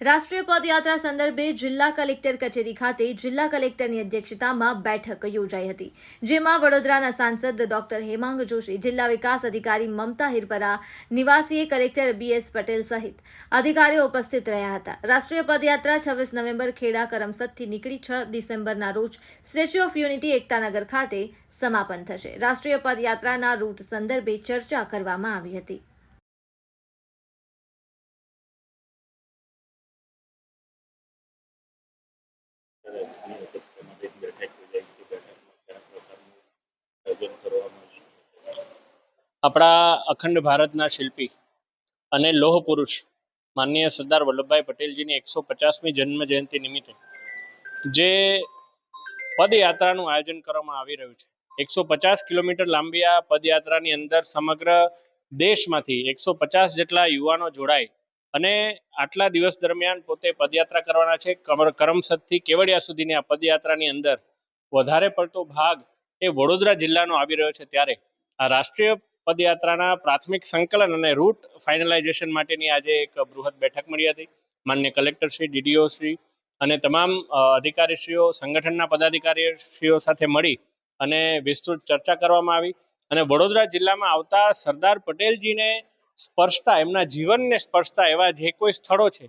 રાષ્ટ્રીય પદયાત્રા સંદર્ભે જિલ્લા કલેક્ટર કચેરી ખાતે જિલ્લા કલેક્ટરની અધ્યક્ષતામાં બેઠક યોજાઈ હતી, જેમાં વડોદરાના સાંસદ ડોક્ટર હેમાંગ જોશી, જિલ્લા વિકાસ અધિકારી મમતા હિરપરા, નિવાસીએ કલેક્ટર બીએસ પટેલ સહિત અધિકારીઓ ઉપસ્થિત રહ્યા હતા. રાષ્ટ્રીય પદયાત્રા છવ્વીસ નવેમ્બર ખેડા કરમસદથી નીકળી છ ડિસેમ્બરના રોજ સ્ટેચ્યુ ઓફ યુનિટી એકતાનગર ખાતે સમાપન થશે. રાષ્ટ્રીય પદયાત્રાના રૂટ સંદર્ભે ચર્ચા કરવામાં આવી હતી. આપણા અખંડ ભારતના શિલ્પી અને લોહ પુરુષ માનનીય સરદાર વલ્લભભાઈ પટેલજીની એકસો પચાસમી જન્મ જયંતિ નિમિત્તે જે પદયાત્રાનું આયોજન કરવામાં આવી રહ્યું છે. એકસો પચાસ કિલોમીટર લાંબી આ પદયાત્રાની અંદર સમગ્ર દેશમાંથી એકસો પચાસ જેટલા યુવાનો જોડાય અને આટલા દિવસ દરમિયાન પોતે પદયાત્રા કરવાના છે. કરમસદથી કેવડિયા સુધીની આ પદયાત્રાની અંદર વધારે પડતો ભાગ એ વડોદરા જિલ્લાનો આવી રહ્યો છે ત્યારે. આ રાષ્ટ્રીય પદયાત્રાના પ્રાથમિક સંકલન અને રૂટ ફાઇનલાઇઝેશન માટેની આજે એક બૃહદ બેઠક મળી હતી. માન્ય કલેક્ટર શ્રી, ડીડીઓ શ્રી અને તમામ અધિકારીશ્રીઓ, સંગઠનના પદાધિકારીશ્રીઓ સાથે મળી અને વિસ્તૃત ચર્ચા કરવામાં આવી. અને વડોદરા જિલ્લામાં આવતા સરદાર પટેલજીને સ્પર્શતા, એમના જીવનને સ્પર્શતા એવા જે કોઈ સ્થળો છે,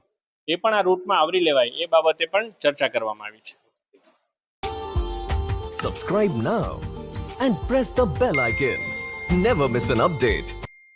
એ પણ આ રૂટમાં આવરી લેવાય. એ બાબતે પણ ચર્ચા કરવામાં આવી છે. Subscribe now and press the bell icon never miss an update.